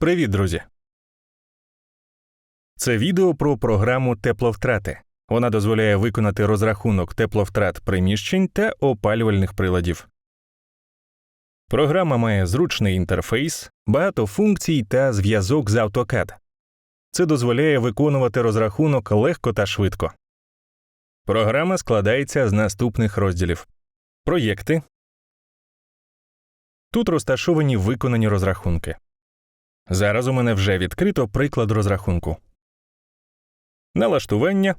Привіт, друзі! Це відео про програму тепловтрати. Вона дозволяє виконати розрахунок тепловтрат приміщень та опалювальних приладів. Програма має зручний інтерфейс, багато функцій та зв'язок з AutoCAD. Це дозволяє виконувати розрахунок легко та швидко. Програма складається з наступних розділів: проєкти. Тут розташовані виконані розрахунки. Зараз у мене вже відкрито приклад розрахунку. Налаштування.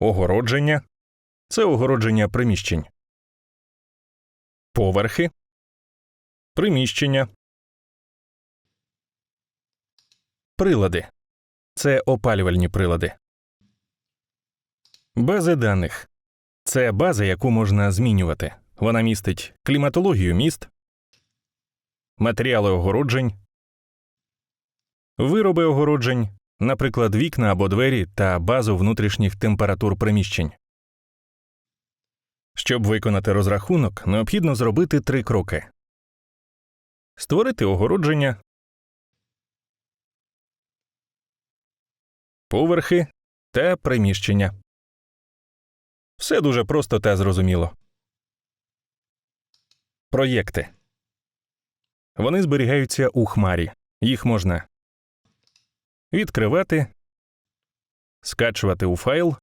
Огородження. Це огородження приміщень. Поверхи. Приміщення. Прилади. Це опалювальні прилади. Бази даних. Це база, яку можна змінювати. Вона містить кліматологію міст, матеріали огороджень, вироби огороджень, наприклад, вікна або двері та базу внутрішніх температур приміщень. Щоб виконати розрахунок, необхідно зробити три кроки: створити огородження, поверхи та приміщення. Все дуже просто та зрозуміло. Проєкти. Вони зберігаються у хмарі. Їх можна відкривати, скачувати у файл,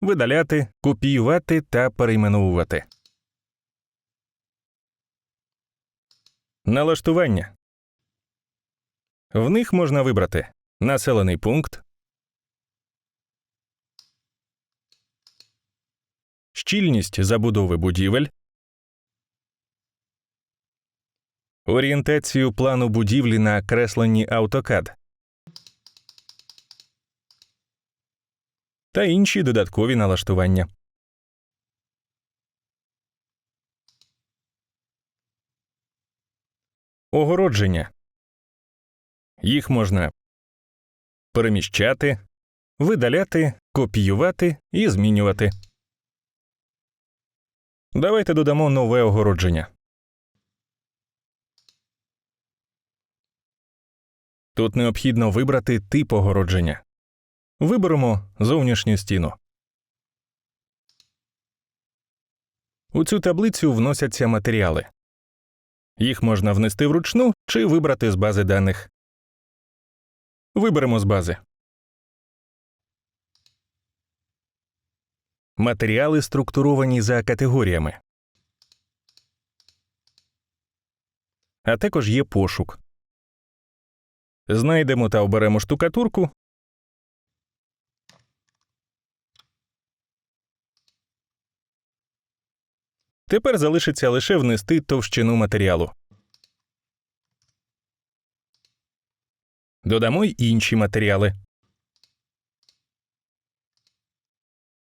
видаляти, копіювати та перейменовувати. Налаштування. В них можна вибрати населений пункт, щільність забудови будівель, орієнтацію плану будівлі на кресленні AutoCAD та інші додаткові налаштування. Огородження. Їх можна переміщати, видаляти, копіювати і змінювати. Давайте додамо нове огородження. Тут необхідно вибрати тип огородження. Виберемо зовнішню стіну. У цю таблицю вносяться матеріали. Їх можна внести вручну чи вибрати з бази даних. Виберемо з бази. Матеріали структуровані за категоріями. А також є пошук. Знайдемо та оберемо штукатурку. Тепер залишиться лише внести товщину матеріалу. Додамо й інші матеріали.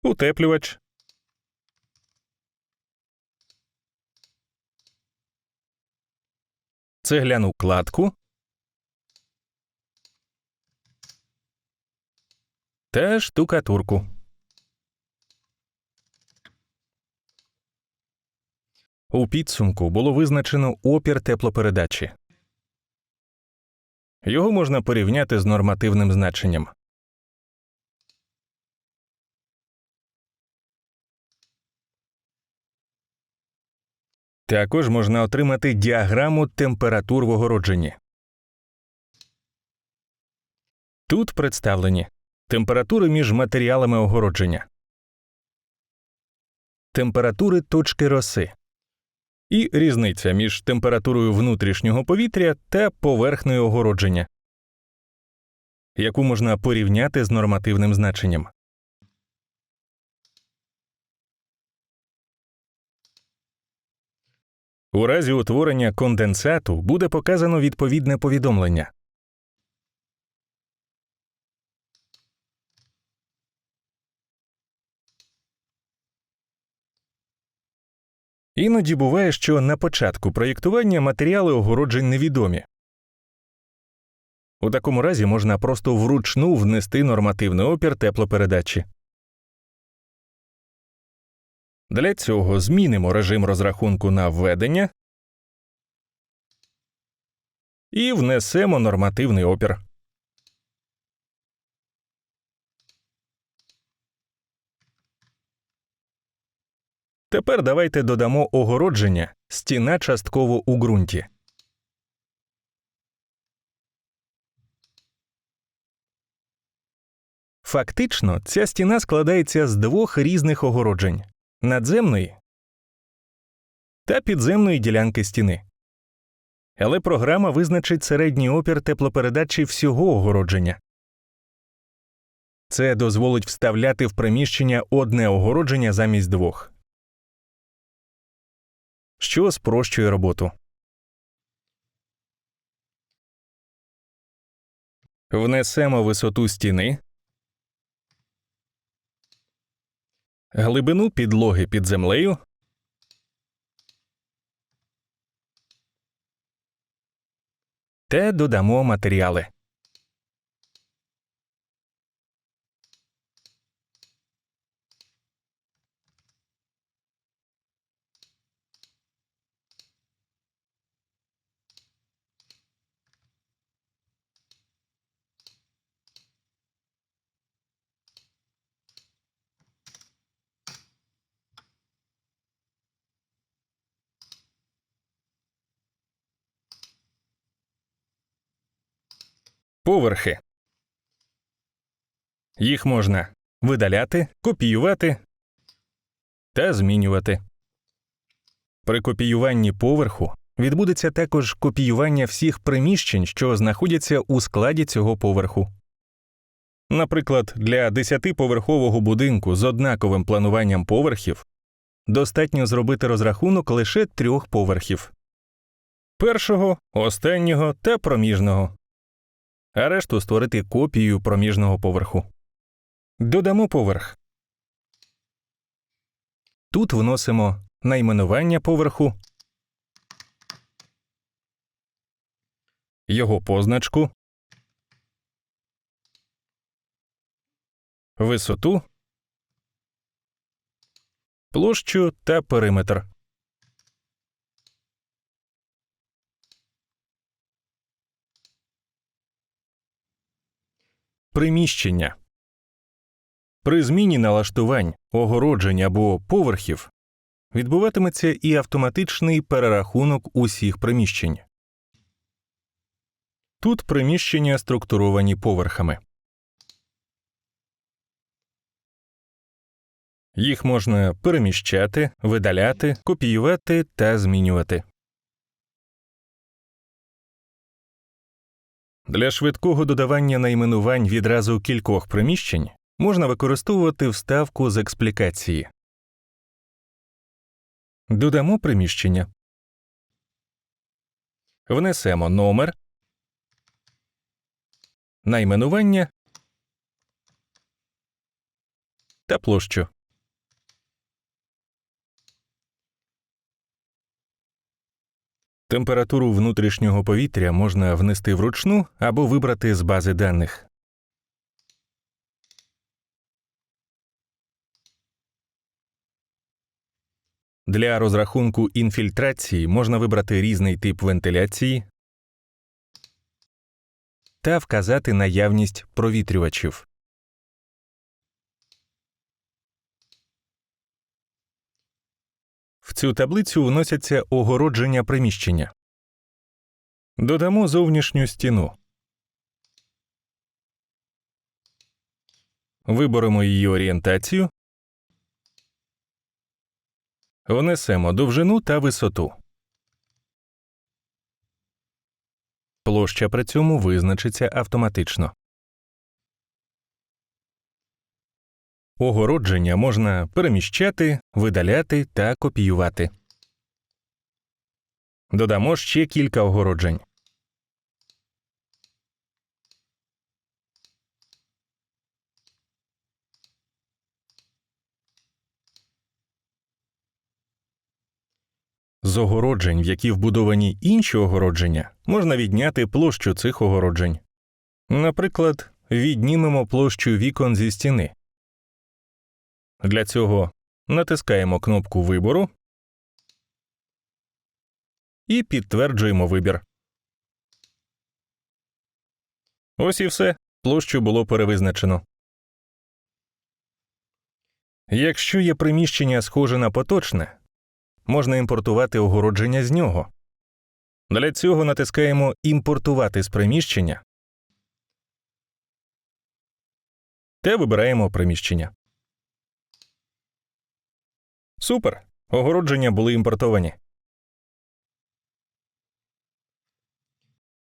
Утеплювач. Цегляну кладку. Та штукатурку. У підсумку було визначено опір теплопередачі. Його можна порівняти з нормативним значенням. Також можна отримати діаграму температур в огородженні. Тут представлені температури між матеріалами огородження, температури точки роси і різниця між температурою внутрішнього повітря та поверхнею огородження, яку можна порівняти з нормативним значенням. У разі утворення конденсату буде показано відповідне повідомлення. Іноді буває, що на початку проєктування матеріали огороджень невідомі. У такому разі можна просто вручну внести нормативний опір теплопередачі. Для цього змінимо режим розрахунку на введення і внесемо нормативний опір. Тепер давайте додамо огородження стіна частково у ґрунті. Фактично, ця стіна складається з двох різних огороджень надземної та підземної ділянки стіни. Але програма визначить середній опір теплопередачі всього огородження. Це дозволить вставляти в приміщення одне огородження замість двох, що спрощує роботу. Внесемо висоту стіни, глибину підлоги під землею та додамо матеріали. Поверхи. Їх можна видаляти, копіювати та змінювати. При копіюванні поверху відбудеться також копіювання всіх приміщень, що знаходяться у складі цього поверху. Наприклад, для 10-поверхового будинку з однаковим плануванням поверхів достатньо зробити розрахунок лише трьох поверхів першого, останнього та проміжного а решту створити копію проміжного поверху. Додамо поверх. Тут вносимо найменування поверху, його позначку, висоту, площу та периметр. Приміщення при зміні налаштувань, огороджень або поверхів відбуватиметься і автоматичний перерахунок усіх приміщень. Тут приміщення структуровані поверхами. Їх можна переміщати, видаляти, копіювати та змінювати. Для швидкого додавання найменувань відразу кількох приміщень можна використовувати вставку з експлікації. Додамо приміщення. Внесемо номер, найменування та площу. Температуру внутрішнього повітря можна внести вручну або вибрати з бази даних. Для розрахунку інфільтрації можна вибрати різний тип вентиляції та вказати наявність провітрювачів. В цю таблицю вносяться огородження приміщення. Додамо зовнішню стіну. Виберемо її орієнтацію. Внесемо довжину та висоту. Площа при цьому визначиться автоматично. Огородження можна переміщати, видаляти та копіювати. Додамо ще кілька огороджень. З огороджень, в які вбудовані інші огородження, можна відняти площу цих огороджень. Наприклад, віднімемо площу вікон зі стіни. Для цього натискаємо кнопку вибору і підтверджуємо вибір. Ось і все. Площу було перевизначено. Якщо є приміщення схоже на поточне, можна імпортувати огородження з нього. Для цього натискаємо Імпортувати з приміщення та вибираємо приміщення. Супер! Огородження були імпортовані.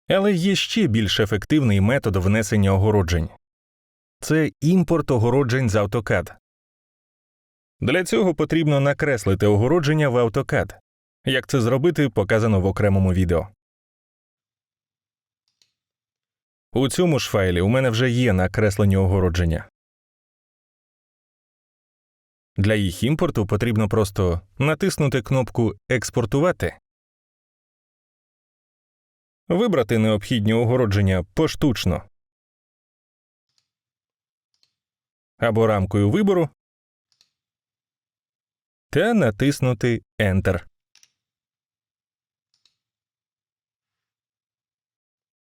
Але є ще більш ефективний метод внесення огороджень це імпорт огороджень з AutoCAD. Для цього потрібно накреслити огородження в AutoCAD. Як це зробити, показано в окремому відео. У цьому ж файлі у мене вже є накреслені огородження. Для їх імпорту потрібно просто натиснути кнопку Експортувати, вибрати необхідні огородження поштучно або рамкою вибору та натиснути Enter.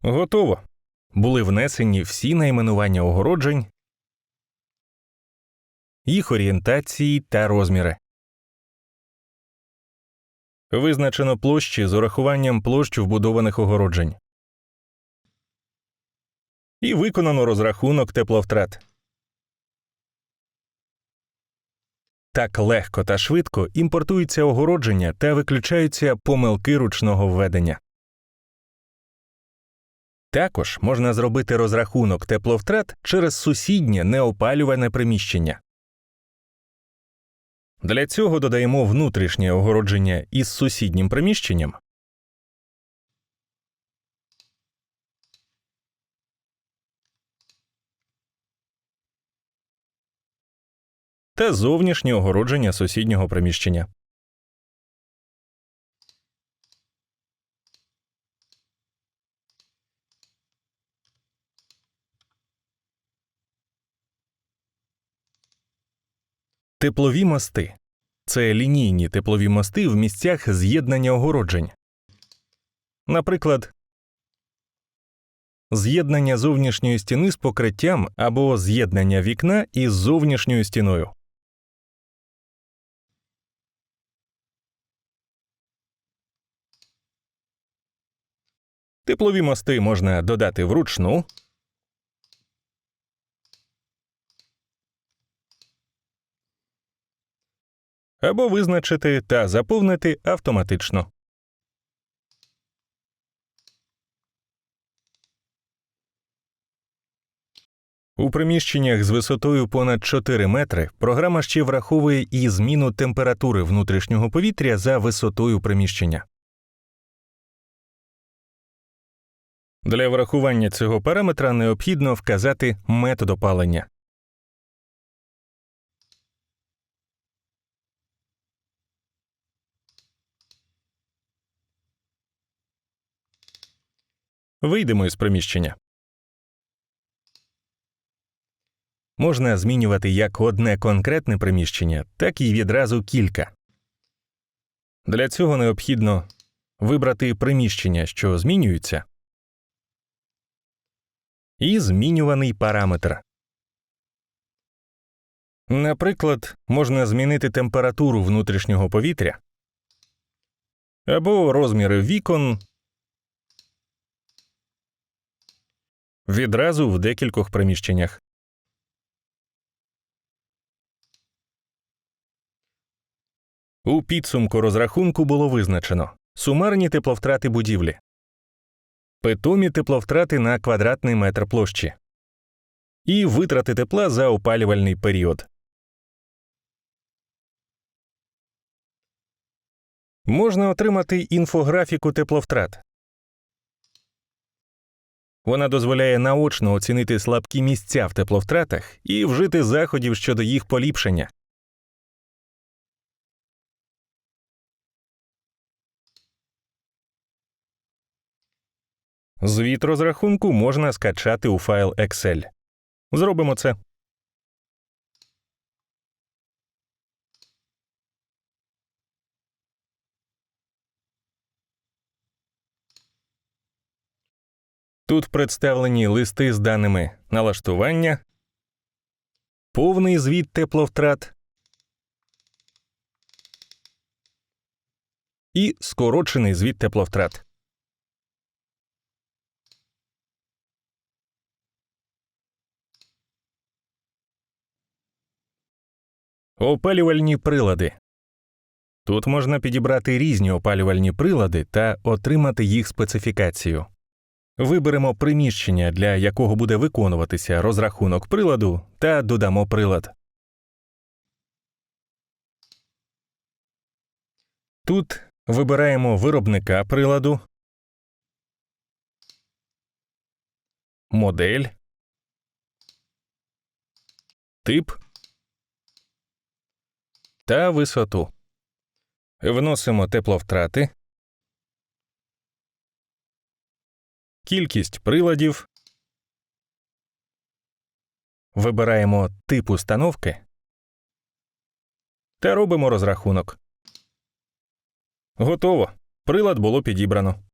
Готово. Були внесені всі найменування огороджень, їх орієнтації та розміри. Визначено площі з урахуванням площ вбудованих огороджень. І виконано розрахунок тепловтрат. Так легко та швидко імпортуються огородження та виключаються помилки ручного введення. Також можна зробити розрахунок тепловтрат через сусіднє неопалюване приміщення. Для цього додаємо внутрішнє огородження із сусіднім приміщенням. Та зовнішнє огородження сусіднього приміщення. Теплові мости це лінійні теплові мости в місцях з'єднання огороджень. Наприклад, з'єднання зовнішньої стіни з покриттям або з'єднання вікна із зовнішньою стіною. Теплові мости можна додати вручну. Або визначити та заповнити автоматично. У приміщеннях з висотою понад 4 метри програма ще враховує і зміну температури внутрішнього повітря за висотою приміщення. Для врахування цього параметра необхідно вказати метод опалення. Вийдемо із приміщення. Можна змінювати як одне конкретне приміщення, так і відразу кілька. Для цього необхідно вибрати приміщення, що змінюються, і змінюваний параметр. Наприклад, можна змінити температуру внутрішнього повітря або розміри вікон відразу в декількох приміщеннях. У підсумку розрахунку було визначено сумарні тепловтрати будівлі, питомі тепловтрати на квадратний метр площі і витрати тепла за опалювальний період. Можна отримати інфографіку тепловтрат. Вона дозволяє наочно оцінити слабкі місця в тепловтратах і вжити заходів щодо їх поліпшення. Звіт розрахунку можна скачати у файл Excel. Зробимо це. Тут представлені листи з даними налаштування, повний звіт тепловтрат і скорочений звіт тепловтрат. Опалювальні прилади. Тут можна підібрати різні опалювальні прилади та отримати їх специфікацію. Виберемо приміщення, для якого буде виконуватися розрахунок приладу, та додамо прилад. Тут вибираємо виробника приладу, модель, тип та висоту. Вносимо тепловтрати, кількість приладів, вибираємо тип установки та робимо розрахунок. Готово. Прилад було підібрано.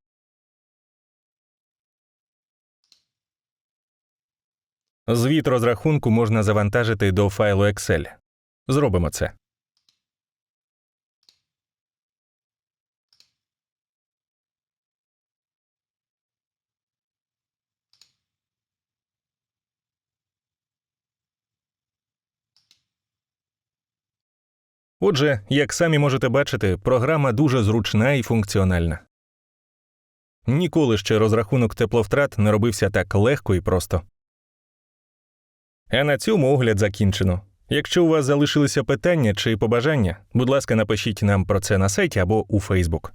Звіт розрахунку можна завантажити до файлу Excel. Зробимо це. Отже, як самі можете бачити, програма дуже зручна і функціональна. Ніколи ще розрахунок тепловтрат не робився так легко і просто. А на цьому огляд закінчено. Якщо у вас залишилися питання чи побажання, будь ласка, напишіть нам про це на сайті або у Фейсбук.